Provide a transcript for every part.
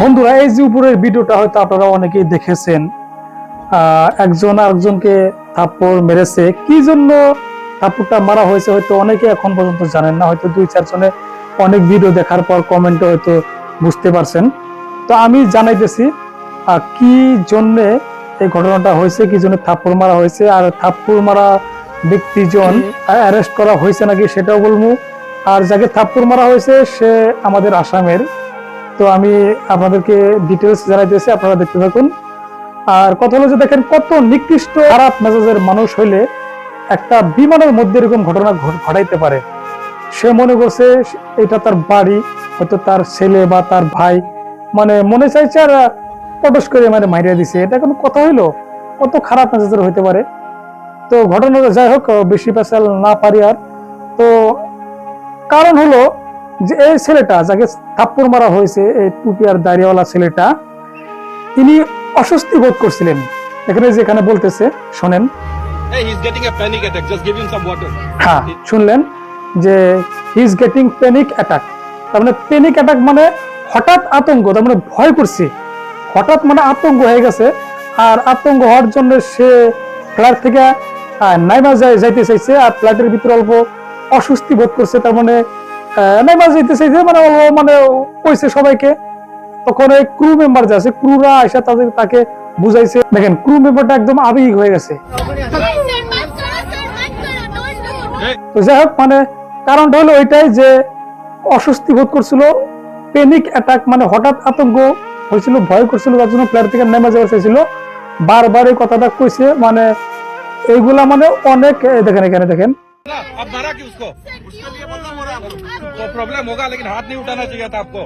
বন্ধুরা এই যে উপরের ভিডিওটা হয়তো আপনারা অনেকেই দেখেছেন একজন আরেকজনকে থাপ্পড় মেরেছে। কি জন্য থাপ্পড়টা মারা হয়েছে হয়তো অনেকে এখন পর্যন্ত জানেন না হয়তো দুই চারজনে অনেক ভিডিও দেখার পর কমেন্টে হয়তো বুঝতে পারছেন। তো আমি জানাইতেছি কি জন্যে এই ঘটনাটা হয়েছে কি জন্য থাপ্পড় মারা হয়েছে আর থাপ্পড় মারা ব্যক্তিজন অ্যারেস্ট করা হয়েছে নাকি সেটাও বলব। আর যাকে থাপ্পড় মারা হয়েছে সে আমাদের আসামের তো আমি আপনাদেরকে ডিটেলস জানাইতেছি আপনারা দেখতে থাকুন। আর কথা হলো যে দেখেন, কত নিকৃষ্ট খারাপ মেজাজের মানুষ হইলে একটা বিমানের মধ্যে এরকম ঘটনা ঘটাইতে পারে। সে মনে করছে এটা তার বাড়ি, হয়তো তার ছেলে বা তার ভাই মানে মনে চাইছে আর পটস করে মানে মাইরিয়া দিছে। এটা কোনো কথা হইল? কত খারাপ মেজাজের হইতে পারে? তো ঘটনাটা যাই হোক, বেশি পেশাল না পারি আর। তো কারণ হলো যে এই ছেলেটা যাকে থাপ্পড় মারা হয়েছে এই টুপি আর দাড়িওয়ালা ছেলেটা তিনি অস্বস্তি বোধ করছিলেন। এখানে যেখানে বলতেছে শোনেন. হ্যাঁ শুনলেন যে he is getting panic attack তার মানে প্যানিক অ্যাটাক মানে হঠাৎ আতঙ্ক তার মানে ভয় করছে। হঠাৎ মানে আতঙ্ক হয়ে গেছে আর আতঙ্ক হওয়ার জন্য সে ফ্ল্যাট থেকে নাইমা যাই যাইতে চাইছে আর ফ্ল্যাটের ভিতরে অল্প অস্বস্তি বোধ করছে তার মানে যাইতে চাইছে মানে মানে কইছে সবাইকে। তখন এই ক্রু মেম্বার যে আছে ক্রুরা এসে তাদের তাকে বুঝাইছে। দেখেন ক্রু মেম্বারটা একদম হয়ে গেছে। যাই হোক মানে কারণটা হলো ওইটাই যে অস্বস্তি বোধ করছিল প্যানিক অ্যাটাক মানে হঠাৎ আতঙ্ক হয়েছিল, ভয় করছিল, তার জন্য প্লেয়ার থেকে নেমে যাওয়া চাইছিল। বারবার এই কথাটা কইছে মানে এইগুলা মানে অনেক দেখেন, এখানে দেখেন। अब मारा कि उसको उसके लिए मतलब हो रहा है प्रॉब्लम होगा लेकिन हाथ नहीं उठाना चाहिए था आपको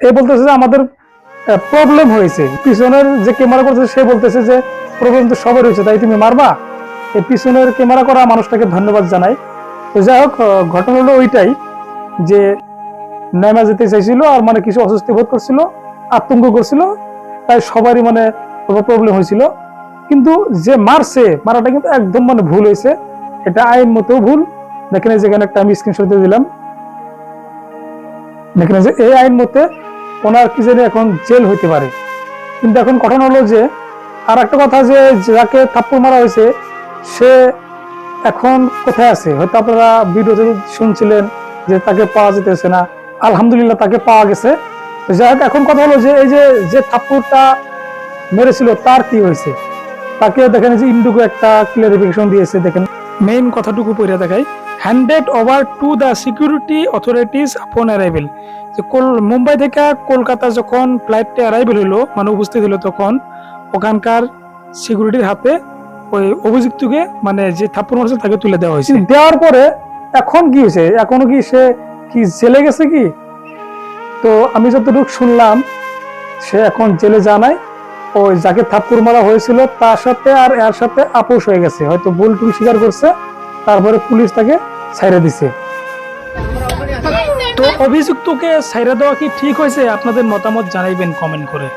এ বলতেছে যে আমাদের প্রবলেম হয়েছে পিছনের যে ক্যামেরা করছে সে বলতেছে যে প্রবলেম তো সবার হয়েছে তাই তুমি মারবা এই পিছনের ক্যামেরা করা মানুষটাকে ধন্যবাদ জানাই তো যাই হোক আহ, ঘটনা হলো ওইটাই যে নেমে যেতে চাইছিল আর মানে কিছু অস্বস্তি বোধ করছিল আতঙ্ক করছিল তাই সবারই মানে প্রবলেম হয়েছিল কিন্তু যে মারছে মারাটা কিন্তু একদম মানে ভুল হয়েছে এটা আইন মতো ভুল। দেখেন যেখানে একটা আমি স্ক্রিনশট দিলাম। দেখেন যে এই আইন মতে ওনার কি জানি এখন জেল হইতে পারে। কিন্তু এখন ঘটনা হলো যে আর একটা কথা যে, যাকে থাপ্পড় মারা হয়েছে, সে এখন কোথায় আছে? হয়তো আপনারা ভিডিওতে শুনছিলেন যে তাকে পাওয়া যেতেছে না। আলহামদুলিল্লাহ তাকে পাওয়া গেছে। তো যাই হোক, এখন কথা হলো যে, এই যে যে থাপ্পড়টা মেরেছিল, তার কি হয়েছে? তাকে দেখেন যে ইন্ডুকো একটা ক্লিয়ারিফিকেশন দিয়েছে, দেখেন। মেইন কথাটুকু পড়ে দেখাই। Handed over to the security authorities upon arrival যে মুম্বাই থেকে কলকাতা যখন ফ্লাইটটা অ্যারাইভেল হলো মানে উপস্থিত হলো তখন, ওখানকার সিকিউরিটির হাতে ওই অভিযুক্তকে মানে যে থাপ্পড় মারছে তাকে তুলে দেওয়া হয়েছে। দেওয়ার পরে এখন কি হয়েছে? এখনও কি সে, কি জেলে গেছে কি? তো আমি যতটুকু শুনলাম, সে এখন জেলে জানায় ওই যাকে থাপ্পুর মারা হয়েছিল, তার সাথে আর এর সাথে আপোষ হয়ে গেছে। হয়তো ভুল টুল স্বীকার করছে, তারপরে পুলিশ তাকে ছাইড়া দিছে। তো অভিযুক্তকে ছাইড়া দেওয়া কি ঠিক হয়েছে? আপনাদের মতামত জানাইবেন কমেন্ট করে।